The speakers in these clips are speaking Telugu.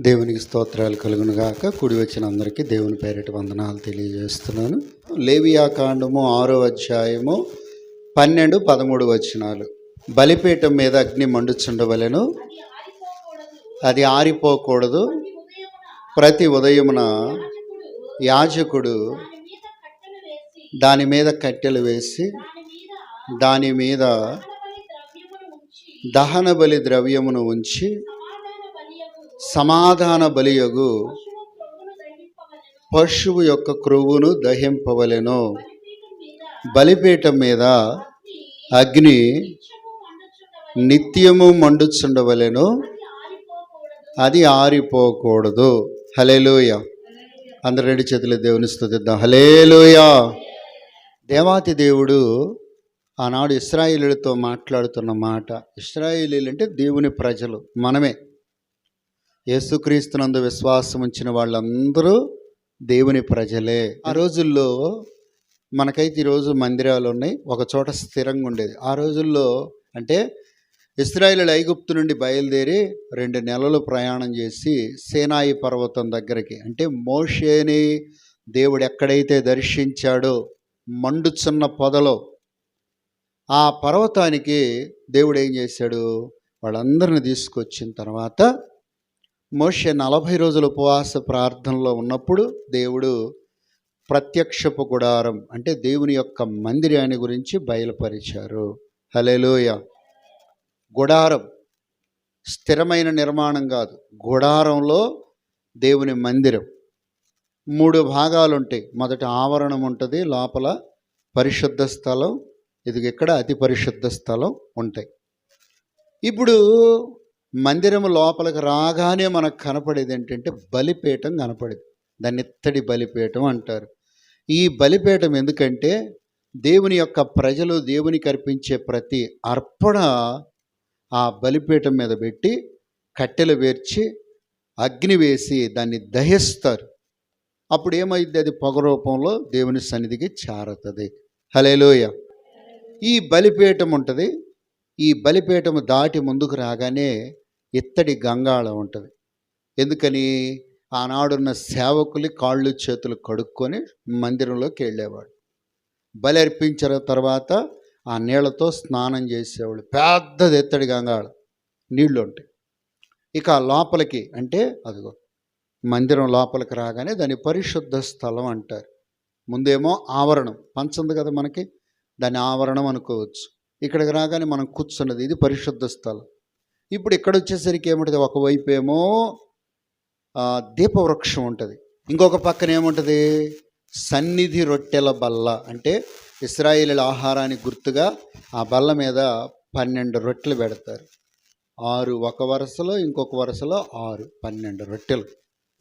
దేవునికి స్తోత్రాలు కలుగును గాక కుడి వచ్చిన అందరికీ దేవుని పేరిట వందనాలు తెలియజేస్తున్నాను. లేవియా కాండము ఆరో అధ్యాయము పన్నెండు పదమూడు వచనాలు. బలిపీఠం మీద అగ్ని మండుచుండవలెను. అది ఆరిపోకూడదు. ప్రతి ఉదయమున యాజకుడు దాని మీద కట్టెలు వేసి దాని మీద దహన బలి ద్రవ్యమును ఉంచి సమాధాన బలియగు పశువు యొక్క క్రొవ్వును దహింపవలెను. బలిపీఠం మీద అగ్ని నిత్యము మండుచుండవలెను. అది ఆరిపోకూడదు. హలేలోయ అందరు రెండు చేతులు దేవుని స్థుతిద్దాం. హలేలోయ దేవాతి దేవుడు ఆనాడు ఇస్రాయిలులతో మాట్లాడుతున్న మాట. ఇస్రాయిలీలు అంటే దేవుని ప్రజలు. మనమే. యేసుక్రీస్తునందు విశ్వాసం ఉంచిన వాళ్ళందరూ దేవుని ప్రజలే. ఆ రోజుల్లో మనకైతే ఈరోజు మందిరాలు ఉన్నాయి. ఒక చోట స్థిరంగా ఉండేది. ఆ రోజుల్లో అంటే ఇస్రాయేల్ ఐగుప్తు నుండి బయలుదేరి రెండు నెలలు ప్రయాణం చేసి సేనాయి పర్వతం దగ్గరికి అంటే మోషేని దేవుడు ఎక్కడైతే దర్శించాడో మండుచున్న పొదలో ఆ పర్వతానికి దేవుడు ఏం చేశాడు? వాళ్ళందరిని తీసుకొచ్చిన తర్వాత మోషే నలభై రోజుల ఉపవాస ప్రార్థనలో ఉన్నప్పుడు దేవుడు ప్రత్యక్షపు గుడారం అంటే దేవుని యొక్క మందిరాన్ని గురించి బయలుపరిచారు. హలేలోయ గుడారం స్థిరమైన నిర్మాణం కాదు గుడారంలో దేవుని మందిరం. మూడు భాగాలు ఉంటాయి మొదట ఆవరణం ఉంటుంది లోపల పరిశుద్ధ స్థలం ఇది ఇక్కడ అతి పరిశుద్ధ స్థలం ఉంటాయి. ఇప్పుడు మందిరం లోపలికి రాగానే మనకు కనపడేది ఏంటంటే బలిపీఠం కనపడేది. దాన్ని ఇత్తడి బలిపీఠం అంటారు. ఈ బలిపీఠం ఎందుకంటే దేవుని యొక్క ప్రజలు దేవునికి అర్పించే ప్రతి అర్పణ ఆ బలిపీఠం మీద పెట్టి కట్టెలు వేర్చి అగ్ని వేసి దాన్ని దహిస్తారు. అప్పుడు ఏమైంది అది పొగ రూపంలో దేవుని సన్నిధికి చేరుతుంది. హలేలోయ ఈ బలిపీఠం ఉంటుంది. ఈ బలిపీఠము దాటి ముందుకు రాగానే ఇత్తడి గంగాళం ఉంటుంది. ఎందుకని? ఆనాడున్న సేవకులు కాళ్ళు చేతులు కడుక్కొని మందిరంలోకి వెళ్ళేవాడు బలి అర్పించిన తర్వాత ఆ నీళ్ళతో స్నానం చేసేవాళ్ళు. పెద్దది ఎత్తడి గంగాళం. నీళ్ళు ఉంటాయి. ఇక లోపలికి అంటే అదిగో మందిరం లోపలికి రాగానే దాని పరిశుద్ధ స్థలం అంటారు. ముందేమో ఆవరణం. పంచంది కదా మనకి? దాని ఆవరణం అనుకోవచ్చు. ఇక్కడికి రాగానే మనం కూర్చున్నది ఇది పరిశుద్ధ స్థలం. ఇప్పుడు ఇక్కడ వచ్చేసరికి ఏముంటుంది? ఒకవైపు ఏమో దీపవృక్షం ఉంటుంది. ఇంకొక పక్కన ఏముంటుంది సన్నిధి రొట్టెల బల్ల. అంటే ఇస్రాయేలీల ఆహారానికి గుర్తుగా ఆ బల్ల మీద పన్నెండు రొట్టెలు పెడతారు. ఆరు ఒక వరుసలో ఇంకొక వరుసలో ఆరు పన్నెండు రొట్టెలు.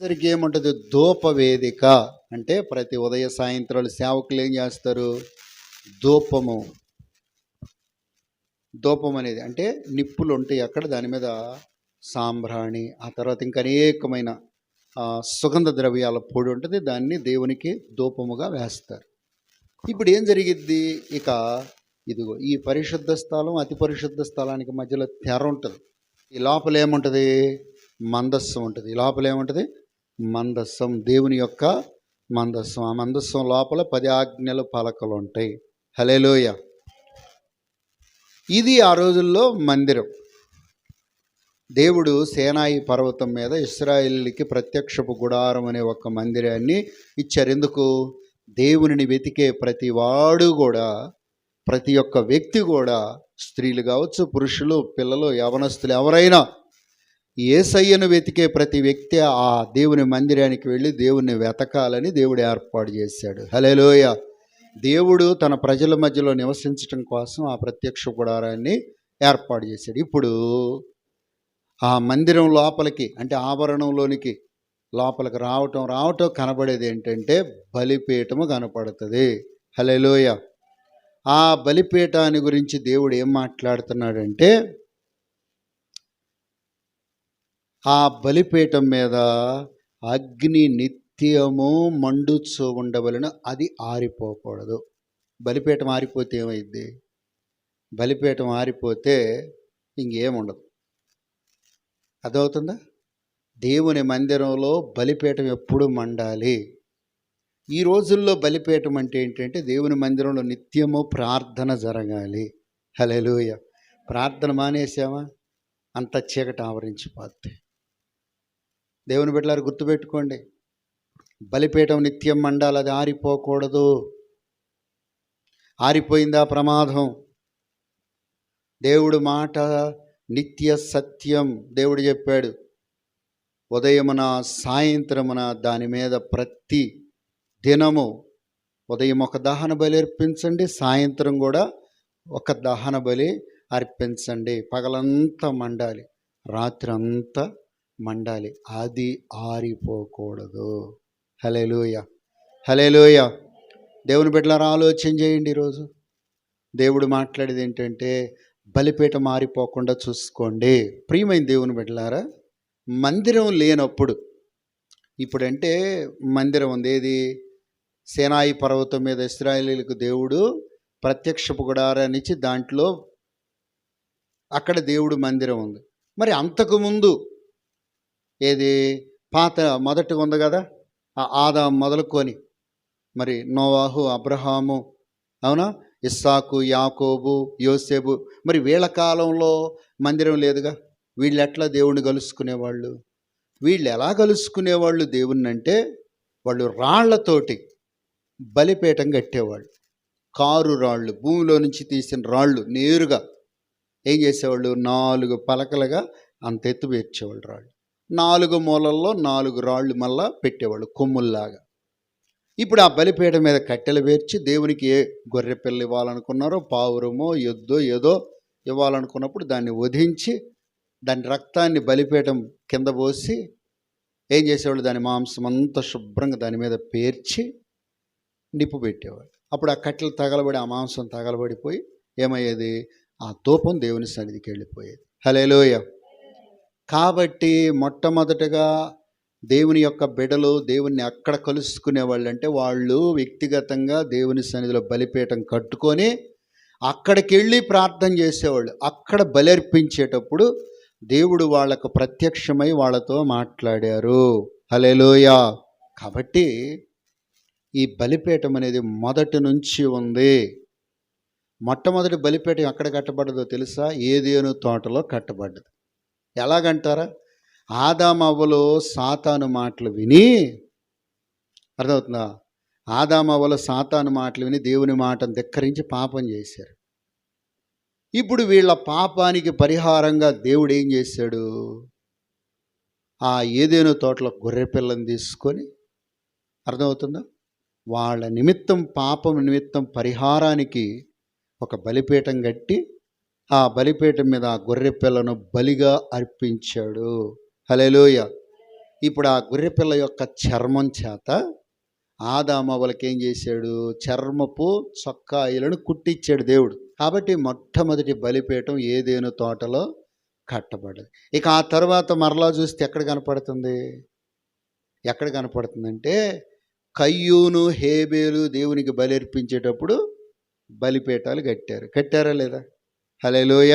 సరికి ఏముంటుంది? ధూపవేదిక అంటే ప్రతి ఉదయ సాయంత్రాలు సేవకులు ఏం చేస్తారు? ధూపము ధూపం అనేది అంటే నిప్పులు ఉంటాయి అక్కడ దాని మీద సాంబ్రాణి ఆ తర్వాత ఇంకా అనేకమైన సుగంధ ద్రవ్యాల పొడి ఉంటుంది దాన్ని దేవునికి ధూపముగా వేస్తారు. ఇప్పుడు ఏం జరిగిద్ది? ఇక ఇదిగో ఈ పరిశుద్ధ స్థలం అతి పరిశుద్ధ స్థలానికి మధ్యలో తెర ఉంటుంది. ఈ లోపల ఏముంటుంది? మందస్సం ఉంటుంది. ఈ లోపల ఏముంటుంది? మందస్సం. దేవుని యొక్క మందస్సం. ఆ మందస్సం లోపల పది ఆజ్ఞల పలకలు ఉంటాయి. హలేలోయ ఇది ఆ రోజుల్లో మందిరం. దేవుడు సేనాయి పర్వతం మీద ఇస్రాయిల్కి ప్రత్యక్షపు గుడారం అనే ఒక మందిరాన్ని ఇచ్చారు. ఎందుకు? దేవునిని వెతికే ప్రతి వాడు కూడా ప్రతి ఒక్క వ్యక్తి కూడా స్త్రీలు కావచ్చు పురుషులు పిల్లలు యవనస్తులు ఎవరైనా ఏసయ్యను వెతికే ప్రతి వ్యక్తి ఆ దేవుని మందిరానికి వెళ్ళి దేవుణ్ణి వెతకాలని దేవుడు ఏర్పాటు చేశాడు. హలేలోయ దేవుడు తన ప్రజల మధ్యలో నివసించటం కోసం ఆ ప్రత్యక్ష గుడారాన్ని ఏర్పాటు చేశాడు. ఇప్పుడు ఆ మందిరం లోపలికి అంటే ఆభరణంలోనికి లోపలికి రావటం రావటం కనబడేది ఏంటంటే బలిపీఠము కనపడుతుంది. హలేలోయ ఆ బలిపీఠాన్ని గురించి దేవుడు ఏం మాట్లాడుతున్నాడంటే ఆ బలిపీఠం మీద అగ్ని నిత్యము మండుచు ఉండవలను అది ఆరిపోకూడదు. బలిపీఠం ఆరిపోతే ఏమైంది బలిపీఠం ఆరిపోతే ఇంకేముండదు. అదవుతుందా దేవుని మందిరంలో బలిపీఠం ఎప్పుడు మండాలి? ఈ రోజుల్లో బలిపీఠం అంటే ఏంటంటే దేవుని మందిరంలో నిత్యము ప్రార్థన జరగాలి. హలెలుయ ప్రార్థన మానేసామా? అంత చీకటి ఆవరించిపోద్ది. దేవుని బిడ్డలారు గుర్తుపెట్టుకోండి. బలిపీఠం నిత్యం మండాలి అది ఆరిపోకూడదు. ఆరిపోయిందా ప్రమాదం? దేవుడు మాట నిత్య సత్యం దేవుడు చెప్పాడు. ఉదయమున సాయంత్రమున దాని మీద ప్రతి దినము ఉదయం ఒక దహన బలి అర్పించండి సాయంత్రం కూడా ఒక దహన బలి అర్పించండి. పగలంతా మండాలి రాత్రి అంతా మండాలి అది ఆరిపోకూడదు. హలేలుయ హలేలుయ దేవుని బిడ్డలారా ఆలోచన చేయండి ఈరోజు. దేవుడు మాట్లాడేది ఏంటంటే బలిపీట మారిపోకుండా చూసుకోండి. ప్రియమైన దేవుని బిడ్డలారా మందిరం లేనప్పుడు ఇప్పుడంటే మందిరం ఉంది. ఏది? సేనాయి పర్వతం మీద ఇస్రాయలీలకు దేవుడు ప్రత్యక్షపు గుడారాన్నిచ్చి దాంట్లో అక్కడ దేవుడు మందిరం ఉంది. మరి అంతకుముందు ఏది? పాత మొదటిగా ఉంది కదా ఆదా మొదలుకొని మరి నోవాహు అబ్రహాము అవునా? ఇస్సాకు యాకోబు యోసేబు. మరి వీళ్ళ కాలంలో మందిరం లేదుగా? వీళ్ళు ఎట్లా దేవుణ్ణి కలుసుకునేవాళ్ళు? వీళ్ళు ఎలా కలుసుకునేవాళ్ళు దేవుణ్ణి అంటే వాళ్ళు రాళ్ళతోటి బలిపీఠం కట్టేవాళ్ళు. కారు రాళ్ళు భూమిలో నుంచి తీసిన రాళ్ళు నేరుగా ఏం చేసేవాళ్ళు? నాలుగు పలకలుగా అంత ఎత్తు పేర్చేవాళ్ళు రాళ్ళు. నాలుగు మూలల్లో నాలుగు రాళ్ళు మళ్ళా పెట్టేవాళ్ళు కొమ్ముల్లాగా. ఇప్పుడు ఆ బలిపీఠం మీద కట్టెలు పేర్చి దేవునికి ఏ గొర్రెపిల్ల ఇవ్వాలనుకున్నారో పావురమో ఎద్దో ఏదో ఇవ్వాలనుకున్నప్పుడు దాన్ని వధించి దాని రక్తాన్ని బలిపీఠం కింద పోసి ఏం చేసేవాళ్ళు? దాని మాంసం అంతా శుభ్రంగా దాని మీద పేర్చి నిప్పు పెట్టేవాళ్ళు. అప్పుడు ఆ కట్టెలు తగలబడి ఆ మాంసం తగలబడిపోయి ఏమయ్యేది? ఆ తూపం దేవుని సన్నిధికి వెళ్ళిపోయేది. హలేలోయ కాబట్టి మొట్టమొదటగా దేవుని యొక్క బిడలు దేవుణ్ణి అక్కడ కలుసుకునే వాళ్ళు అంటే వాళ్ళు వ్యక్తిగతంగా దేవుని సన్నిధిలో బలిపీఠం కట్టుకొని అక్కడికి వెళ్ళి ప్రార్థన చేసేవాళ్ళు. అక్కడ బలర్పించేటప్పుడు దేవుడు వాళ్ళకు ప్రత్యక్షమై వాళ్ళతో మాట్లాడారు. హలేలోయా కాబట్టి ఈ బలిపీఠం అనేది మొదటి నుంచి ఉంది. మొట్టమొదటి బలిపీఠం ఎక్కడ కట్టబడ్డదో తెలుసా? ఏదేను తోటలో కట్టబడ్డది. ఎలాగంటారా? ఆదామవ్వలో సాతాను మాటలు విని అర్థమవుతుందా? ఆదామవ్వలో సాతాను మాటలు విని దేవుని మాటను ధిక్కరించి పాపం చేశారు. ఇప్పుడు వీళ్ళ పాపానికి పరిహారంగా దేవుడు ఏం చేశాడు? ఆ ఏదేనో తోటలో గొర్రెపిల్లని తీసుకొని అర్థమవుతుందా? వాళ్ళ నిమిత్తం పాపం నిమిత్తం పరిహారానికి ఒక బలిపీఠం కట్టి ఆ బలిపీఠం మీద ఆ గొర్రె పిల్లను బలిగా అర్పించాడు. హలేలోయ ఇప్పుడు ఆ గొర్రె పిల్ల యొక్క చర్మం చేత ఆదామవలకి ఏం చేశాడు? చర్మపు చొక్కాయిలను కుట్టించాడు దేవుడు. కాబట్టి మొట్టమొదటి బలిపీఠం ఏదేను తోటలో కట్టబడదు ఇక ఆ తర్వాత మరలా చూస్తే ఎక్కడ కనపడుతుంది? ఎక్కడ కనపడుతుందంటే కయ్యూను హేబేలు దేవునికి బలి అర్పించేటప్పుడు బలిపీఠాలు కట్టారు. కట్టారా లేదా? హలేలోయ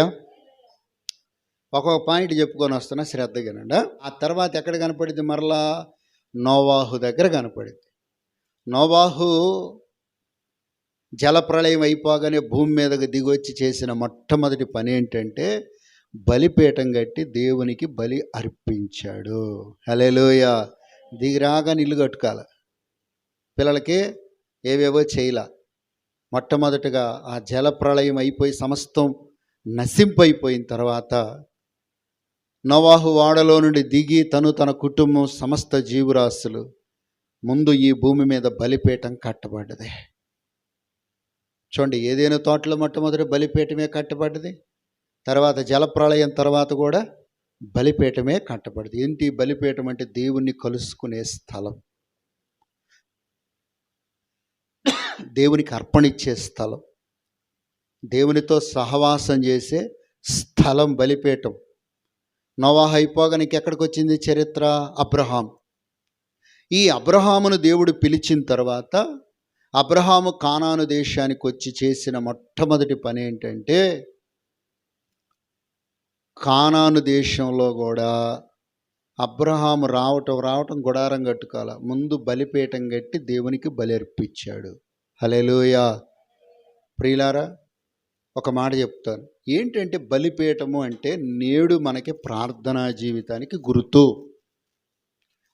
ఒక్కొక్క పాయింట్ చెప్పుకొని వస్తున్నా శ్రద్ధగానండి ఆ తర్వాత ఎక్కడ కనపడింది? మరలా నోవాహు దగ్గర కనపడింది. నోవాహు జలప్రళయం అయిపోగానే భూమి మీదకి దిగొచ్చి చేసిన మొట్టమొదటి పని ఏంటంటే బలిపీఠం కట్టి దేవునికి బలి అర్పించాడు. హలేలోయ దిగిరాగా ఇల్లు కట్టుకోవాలి? పిల్లలకి ఏవేవో చేయాల? మొట్టమొదటగా ఆ జలప్రళయం అయిపోయి సమస్తం నశింపైపోయిన తర్వాత నవాహు వాడలో నుండి దిగి తను తన కుటుంబం సమస్త జీవరాశులు ముందు ఈ భూమి మీద బలిపీఠం కట్టబడ్డది. చూడండి ఏదైనా తోటలో మొట్టమొదటి బలిపీఠమే కట్టబడ్డది? తర్వాత జలప్రళయం తర్వాత కూడా బలిపీఠమే కట్టబడింది ఏంటి బలిపీఠం అంటే దేవుణ్ణి కలుసుకునే స్థలం. దేవునికి అర్పణిచ్చే స్థలం. దేవునితో సహవాసం చేసే స్థలం బలిపేటం నోవాహ అయిపోగా ఎక్కడికి వచ్చింది చరిత్ర? అబ్రహాం. ఈ అబ్రహామును దేవుడు పిలిచిన తర్వాత అబ్రహాము కానాను దేశానికి వచ్చి చేసిన మొట్టమొదటి పని ఏంటంటే కానాను దేశంలో కూడా అబ్రహాము రావటం రావటం గుడారం కట్టుకోవాల. ముందు బలిపీఠం కట్టి దేవునికి బలి అర్పించాడు. హలేలుయా ప్రియులారా ఒక మాట చెప్తాను. ఏంటంటే బలిపీఠము అంటే నేడు మనకి ప్రార్థనా జీవితానికి గుర్తు.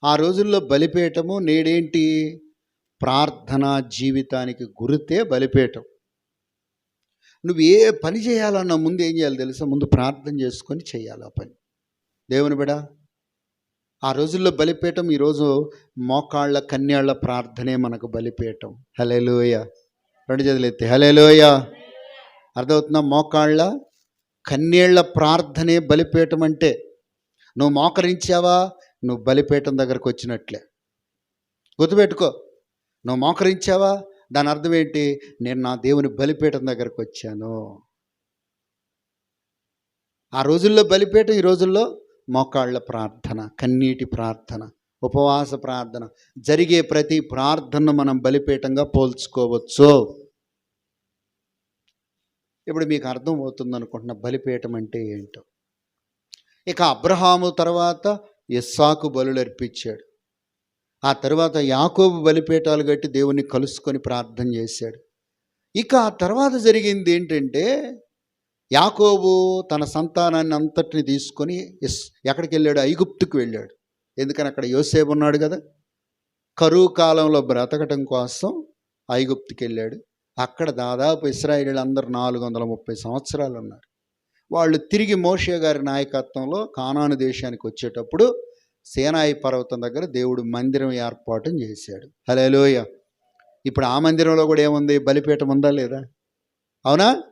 ఆ రోజుల్లో బలిపీఠము నేడేంటి? ప్రార్థనా జీవితానికి గురితే బలిపీఠం. నువ్వు ఏ పని చేయాలన్నా ముందు ఏం చేయాలి తెలుసా? ముందు ప్రార్థన చేసుకొని చేయాలి ఆ పని. దేవుని బిడ ఆ రోజుల్లో బలిపీఠం ఈరోజు మోకాళ్ళ కన్యాళ్ళ ప్రార్థనే మనకు బలిపీఠం. హలేలోయ రెండు చేతులు ఎత్తి హలేలోయ అర్థమవుతుందా? మోకాళ్ళ కన్నీళ్ళ ప్రార్థనే బలిపీఠం అంటే నువ్వు మోకరించావా? నువ్వు బలిపీఠం దగ్గరకు వచ్చినట్లే. గుర్తుపెట్టుకో. నువ్వు మోకరించావా? దాని అర్థం ఏంటి? నేను నా దేవుని బలిపీఠం దగ్గరకు వచ్చాను. ఆ రోజుల్లో బలిపీఠం ఈ రోజుల్లో మోకాళ్ళ ప్రార్థన కన్నీటి ప్రార్థన ఉపవాస ప్రార్థన జరిగే ప్రతి ప్రార్థనను మనం బలిపీఠంగా పోల్చుకోవచ్చు. ఇప్పుడు మీకు అర్థం అవుతుంది అనుకుంటున్న బలిపీఠం అంటే ఏంటో. ఇక అబ్రహాము తర్వాత ఇస్సాకు బలులు అర్పించాడు ఆ తర్వాత యాకోబు బలిపీఠాలు కట్టి దేవుణ్ణి కలుసుకొని ప్రార్థన చేశాడు. ఇక ఆ తర్వాత జరిగింది ఏంటంటే యాకోబు తన సంతానాన్ని అంతటిని తీసుకొని ఎస్ ఎక్కడికి వెళ్ళాడు? ఐగుప్తుకు వెళ్ళాడు. ఎందుకని అక్కడ యోసేపు ఉన్నాడు కదా? కరువు కాలంలో బ్రతకటం కోసం ఐగుప్తుకి వెళ్ళాడు. అక్కడ దాదాపు ఇస్రాయేలీలు అందరు నాలుగు వందల ముప్పై సంవత్సరాలు ఉన్నారు వాళ్ళు తిరిగి మోషే గారి నాయకత్వంలో కానాను దేశానికి వచ్చేటప్పుడు సేనాయి పర్వతం దగ్గర దేవుడు మందిరం ఏర్పాటు చేశాడు. హలోయ ఇప్పుడు ఆ మందిరంలో కూడా ఏముంది? బలిపీఠం ఉందా లేదా? అవునా?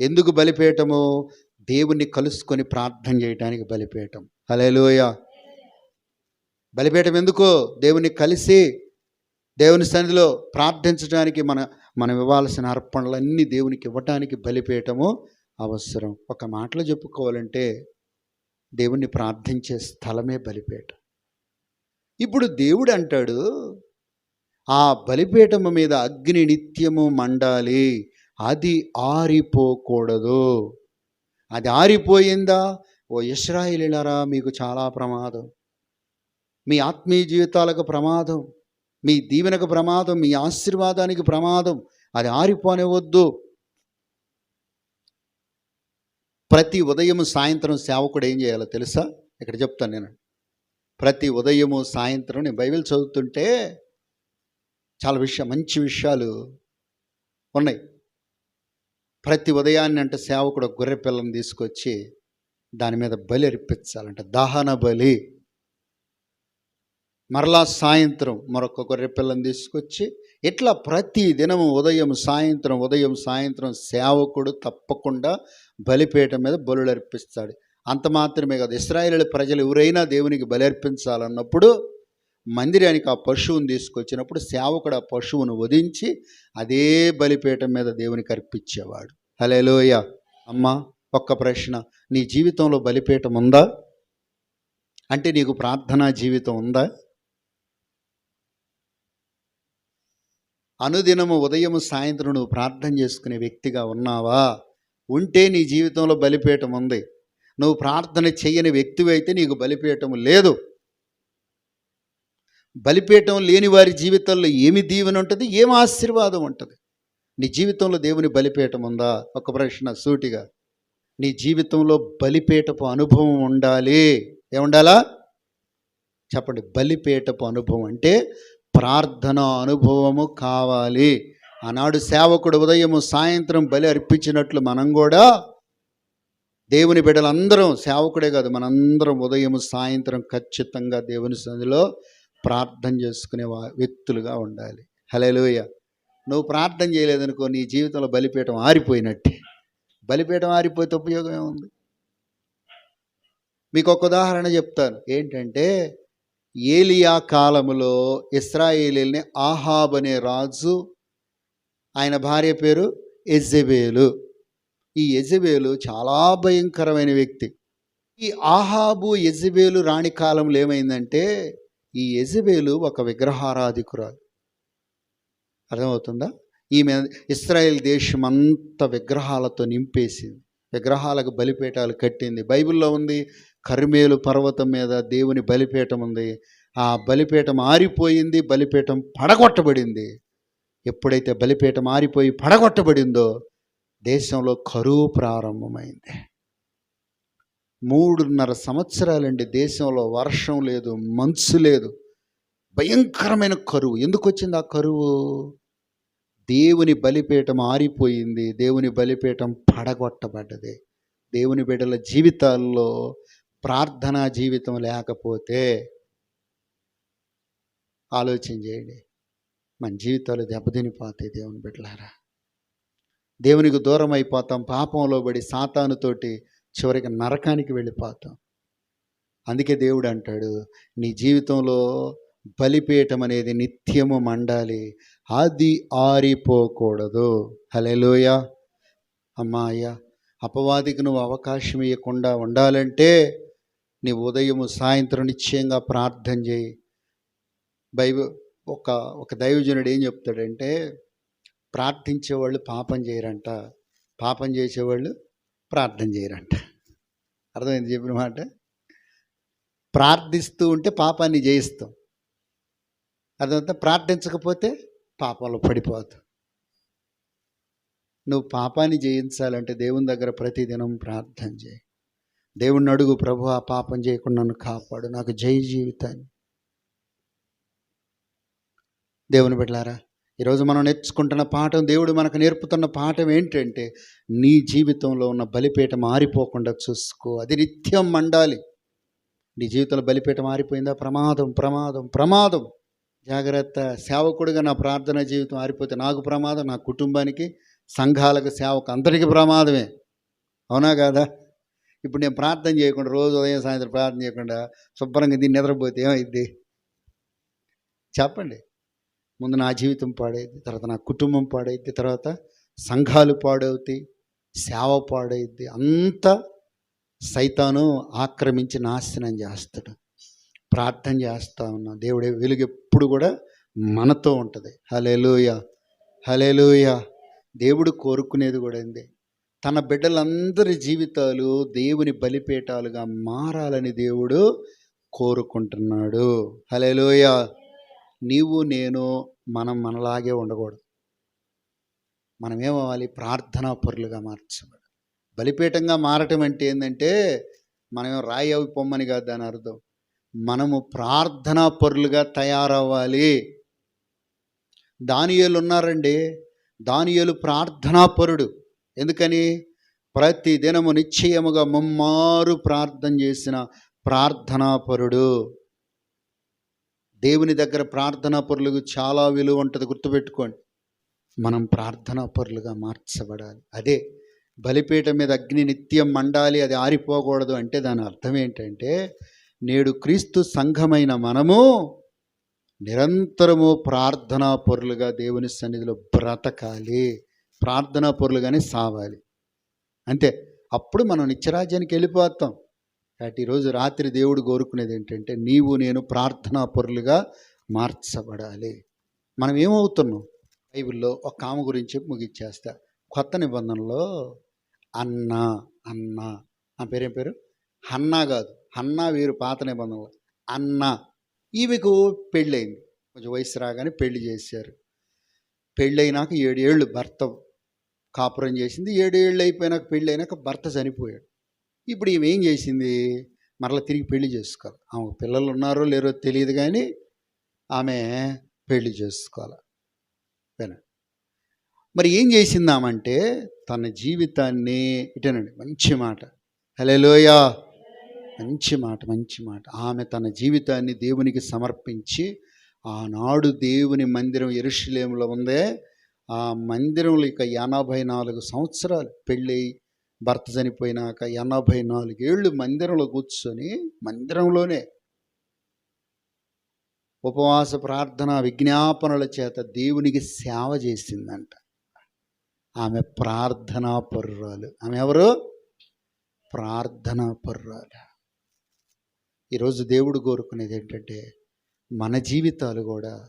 ఎందుకు బలిపీఠము? దేవుణ్ణి కలుసుకొని ప్రార్థన చేయడానికి బలిపీఠం. హలోయ బలిపీఠం ఎందుకు? దేవుని కలిసి దేవుని సన్నిధిలో ప్రార్థించడానికి మన మనం ఇవ్వాల్సిన అర్పణలన్నీ దేవునికి ఇవ్వటానికి బలిపేయటము అవసరం. ఒక మాటలో చెప్పుకోవాలంటే దేవుణ్ణి ప్రార్థించే స్థలమే బలిపేట ఇప్పుడు దేవుడు అంటాడు ఆ బలిపీఠము మీద అగ్ని నిత్యము మండాలి. అది ఆరిపోకూడదు. అది ఆరిపోయిందా? ఓ ఇస్రాయిలీలరా మీకు చాలా ప్రమాదం. మీ ఆత్మీయ జీవితాలకు ప్రమాదం. మీ దీవెనకు ప్రమాదం మీ ఆశీర్వాదానికి ప్రమాదం అది ఆరిపోనివద్దు. ప్రతి ఉదయం సాయంత్రం సేవకుడు ఏం చేయాలో తెలుసా? ఇక్కడ చెప్తాను నేను. ప్రతి ఉదయము సాయంత్రం నేను బైబిల్ చదువుతుంటే చాలా విషయం మంచి విషయాలు ఉన్నాయి. ప్రతి ఉదయాన్ని అంటే సేవకుడు గొర్రె పిల్లని తీసుకొచ్చి దాని మీద బలి అర్పించాలంట. దహన బలి. మరలా సాయంత్రం మరొక గొర్రె పిల్లని తీసుకొచ్చి ఇట్లా ప్రతి దినము ఉదయం సాయంత్రం ఉదయం సాయంత్రం సేవకుడు తప్పకుండా బలిపీఠం మీద బలులు అర్పిస్తాడు అంత మాత్రమే కాదు ఇస్రాయేల్ ప్రజలు ఎవరైనా దేవునికి బలి అర్పించాలన్నప్పుడు మందిరానికి ఆ పశువుని తీసుకొచ్చినప్పుడు సేవకుడు ఆ పశువును వధించి అదే బలిపీఠం మీద దేవునికి అర్పించేవాడు. హలేలోయ అమ్మ ఒక్క ప్రశ్న. నీ జీవితంలో బలిపీఠం ఉందా? అంటే నీకు ప్రార్థనా జీవితం ఉందా? అనుదినము ఉదయం సాయంత్రం నువ్వు ప్రార్థన చేసుకునే వ్యక్తిగా ఉన్నావా? ఉంటే నీ జీవితంలో బలిపీఠం ఉంది. నువ్వు ప్రార్థన చేయని వ్యక్తివైతే నీకు బలిపీఠం లేదు. బలిపీఠం లేని వారి జీవితంలో ఏమి దీవెన ఉంటుంది? ఏం ఆశీర్వాదం ఉంటుంది? నీ జీవితంలో దేవుని బలిపీఠం ఉందా? ఒక ప్రశ్న సూటిగా. నీ జీవితంలో బలిపీఠపు అనుభవం ఉండాలి. ఏముండాలా? చెప్పండి. బలిపీఠపు అనుభవం అంటే ప్రార్థన అనుభవము కావాలి. ఆనాడు సేవకుడు ఉదయము సాయంత్రం బలి అర్పించినట్లు మనం కూడా దేవుని బిడ్డలందరం సేవకుడే కాదు మనందరం ఉదయం సాయంత్రం ఖచ్చితంగా దేవుని సన్నిధిలో ప్రార్థన చేసుకునే వా- వ్యక్తులుగా ఉండాలి. హలేలుయ నువ్వు ప్రార్థన చేయలేదనుకో నీ జీవితంలో బలిపీఠం ఆరిపోయినట్టే. బలిపీఠం ఆరిపోతే ఉపయోగం ఏముంది? మీకు ఒక ఉదాహరణ చెప్తాను. ఏంటంటే ఏలియా కాలములో ఇస్రాయేలీల్ని ఆహాబ్ అనే రాజు ఆయన భార్య పేరు ఎజబేలు ఈ ఎజబేలు చాలా భయంకరమైన వ్యక్తి. ఈ ఆహాబు ఎజబేలు రాణి కాలంలో ఏమైందంటే ఈ ఎజబేలు ఒక విగ్రహారాధికురాలు. అర్థమవుతుందా? ఈమె ఇస్రాయేల్ దేశం అంతా విగ్రహాలతో నింపేసింది. విగ్రహాలకు బలిపేటాలు కట్టింది. బైబిల్లో ఉంది కర్మేలు పర్వతం మీద దేవుని బలిపీఠం ఉంది. ఆ బలిపీఠం ఆరిపోయింది బలిపీఠం పడగొట్టబడింది. ఎప్పుడైతే బలిపీఠం ఆరిపోయి పడగొట్టబడిందో దేశంలో కరువు ప్రారంభమైంది. మూడున్నర సంవత్సరాలండి దేశంలో వర్షం లేదు మంచు లేదు. భయంకరమైన కరువు. ఎందుకు వచ్చింది ఆ కరువు? దేవుని బలిపీఠం ఆరిపోయింది దేవుని బలిపీఠం పడగొట్టబడ్డది. దేవుని బిడ్డల జీవితాల్లో ప్రార్థనా జీవితం లేకపోతే ఆలోచన చేయండి. మన జీవితాలు దెబ్బతినిపోతాయి దేవుని బిడ్డలారా. దేవునికి దూరం అయిపోతాం పాపంలో పడి సాతానుతోటి చివరికి నరకానికి వెళ్ళిపోతాం. అందుకే దేవుడు అంటాడు నీ జీవితంలో బలిపీఠం అనేది నిత్యము మండాలి అది ఆరిపోకూడదు. హలోయ అమ్మాయ అపవాదికి నువ్వు అవకాశం ఇవ్వకుండా ఉండాలంటే నీ ఉదయము సాయంత్రం నిశ్చయంగా ప్రార్థన చేయి. బైబిల్ ఒక ఒక దైవజనుడు ఏం చెప్తాడంటే ప్రార్థించేవాళ్ళు పాపం చేయరంట. పాపం చేసేవాళ్ళు ప్రార్థన చేయరంట. అర్థమైంది చెప్పిన మాట? ప్రార్థిస్తూ ఉంటే పాపాన్ని జయిస్తాం. అదంతా ప్రార్థించకపోతే పాపంలో పడిపోతాం. నువ్వు పాపాన్ని జయించాలంటే దేవుని దగ్గర ప్రతిదినం ప్రార్థన చేయి. దేవుణ్ణి అడుగు ప్రభు ఆ పాపం చేయకుండా నన్ను కాపాడు. నాకు జై జీవితాన్ని. దేవుని బిడ్డలారా ఈరోజు మనం నేర్చుకుంటున్న పాఠం దేవుడు మనకు నేర్పుతున్న పాఠం ఏంటంటే నీ జీవితంలో ఉన్న బలిపీఠం మారిపోకుండా చూసుకో. అది నిత్యం మండాలి. నీ జీవితంలో బలిపీఠం మారిపోయిందా ప్రమాదం ప్రమాదం ప్రమాదం. జాగ్రత్త. సేవకుడిగా నా ప్రార్థన జీవితం మారిపోతే నాకు ప్రమాదం నా కుటుంబానికి సంఘాలకు సేవకు అందరికీ ప్రమాదమే. అవునా కాదా? ఇప్పుడు నేను ప్రార్థన చేయకుండా రోజు ఉదయం సాయంత్రం ప్రార్థన చేయకుండా శుభ్రంగా దీన్ని నిద్రపోతే ఏమైంది? చెప్పండి. ముందు నా జీవితం పాడైద్ది తర్వాత నా కుటుంబం పాడైద్ది తర్వాత సంఘాలు పాడవుతాయి సేవ పాడైద్ది. అంతా సైతాను ఆక్రమించి నాశనం చేస్తాడు. ప్రార్థన చేస్తా ఉన్నా. దేవుడే వెలుగు ఎప్పుడు కూడా మనతో ఉంటుంది. హలేలుయ హలేలుయ దేవుడు కోరుకునేది కూడా ఉంది తన బిడ్డలందరి జీవితాలు దేవుని బలిపేటాలుగా మారాలని దేవుడు కోరుకుంటున్నాడు. హలేలోయ నీవు నేను మనం మనలాగే ఉండకూడదు. మనం ఏమవ్వాలి? ప్రార్థనా పరులుగా మార్చబడి బలిపీఠంగా మారటం అంటే ఏంటంటే మనం రాయి అవి పొమ్మని కాదు దాని అర్థం. మనము ప్రార్థనా పరులుగా తయారవ్వాలి. దానియలు ఉన్నారండి దానియలు ప్రార్థనా పరుడు ఎందుకని? ప్రతి దినము నిశ్చయముగా ముమ్మారు ప్రార్థన చేసిన ప్రార్థనాపరుడు. దేవుని దగ్గర ప్రార్థనా పరులకు చాలా విలువ ఉంటుంది గుర్తుపెట్టుకోండి. మనం ప్రార్థనా పరులుగా మార్చబడాలి. అదే బలిపీఠం మీద అగ్ని నిత్యం మండాలి అది ఆరిపోకూడదు అంటే దాని అర్థం ఏంటంటే నేడు క్రీస్తు సంఘమైన మనము నిరంతరము ప్రార్థనా పరులుగా దేవుని సన్నిధిలో బ్రతకాలి. ప్రార్థనా పొరులుగానే సావాలి. అంతే. అప్పుడు మనం నిత్యరాజ్యానికి వెళ్ళిపోతాం. కాబట్టి ఈరోజు రాత్రి దేవుడు కోరుకునేది ఏంటంటే నీవు నేను ప్రార్థనా పొరులుగా మార్చబడాలి. మనం ఏమవుతున్నాం? బైబిల్లో ఒక ఆమె గురించి ముగిచ్చేస్తా. కొత్త నిబంధనలో అన్న అన్న. ఆ పేరేం పేరు? హన్నా కాదు. హన్నా వీరు పాత నిబంధనలు. అన్న. ఈమెకు పెళ్ళయింది. కొంచెం వయసు రాగానే పెళ్ళి చేశారు. పెళ్ళైనాక ఏడు ఏళ్ళు భర్త కాపురం చేసింది. ఏడు అయిపోయినాక పెళ్ళి అయినాక భర్త చనిపోయాడు. ఇప్పుడు ఈమె ఏం చేసింది? మరలా తిరిగి పెళ్ళి చేసుకోవాలి. ఆమె పిల్లలు ఉన్నారో లేరో తెలియదు కానీ ఆమె పెళ్ళి చేసుకోవాలి. వినండి మరి ఏం చేసిందామంటే తన జీవితాన్ని ఇటనండి మంచి మాట. హలోయ మంచి మాట మంచి మాట. ఆమె తన జీవితాన్ని దేవునికి సమర్పించి ఆనాడు దేవుని మందిరం ఎరుషులేములో ఉందే ఆ మందిరంలో ఇక ఎనభై నాలుగు సంవత్సరాలు పెళ్ళి భర్త చనిపోయినాక ఎనభై నాలుగేళ్ళు మందిరంలో కూర్చొని మందిరంలోనే ఉపవాస ప్రార్థన విజ్ఞాపనల చేత దేవునికి సేవ చేసిందంట. ఆమె ప్రార్థనా పరురాలు. ఆమె ఎవరు? ప్రార్థనా పరురాలు. ఈరోజు దేవుడు కోరుకునేది ఏంటంటే మన జీవితాలు కూడా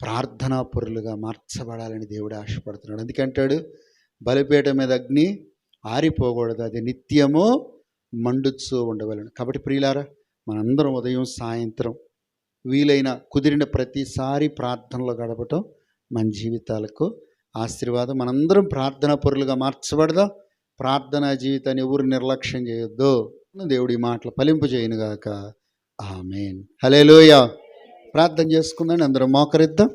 ప్రార్థనా పొరులుగా మార్చబడాలని దేవుడు ఆశపడుతున్నాడు. అందుకంటాడు బలిపీఠ మీద అగ్ని ఆరిపోకూడదు. అది నిత్యము మండుచూ ఉండవలను. కాబట్టి ప్రియులారా మనందరం ఉదయం సాయంత్రం వీలైన కుదిరిన ప్రతిసారి ప్రార్థనలో గడపటం మన జీవితాలకు ఆశీర్వాదం. మనందరం ప్రార్థనా పరులుగా మార్చబడదాం? ప్రార్థనా జీవితాన్ని ఎవరు నిర్లక్ష్యం చేయొద్దు. దేవుడి మాటలు ఫలింపు చేయనుగాక ఆమెన్. హలేలోయ ప్రార్థన చేసుకుందండి అందరూ మోకరిద్దాం.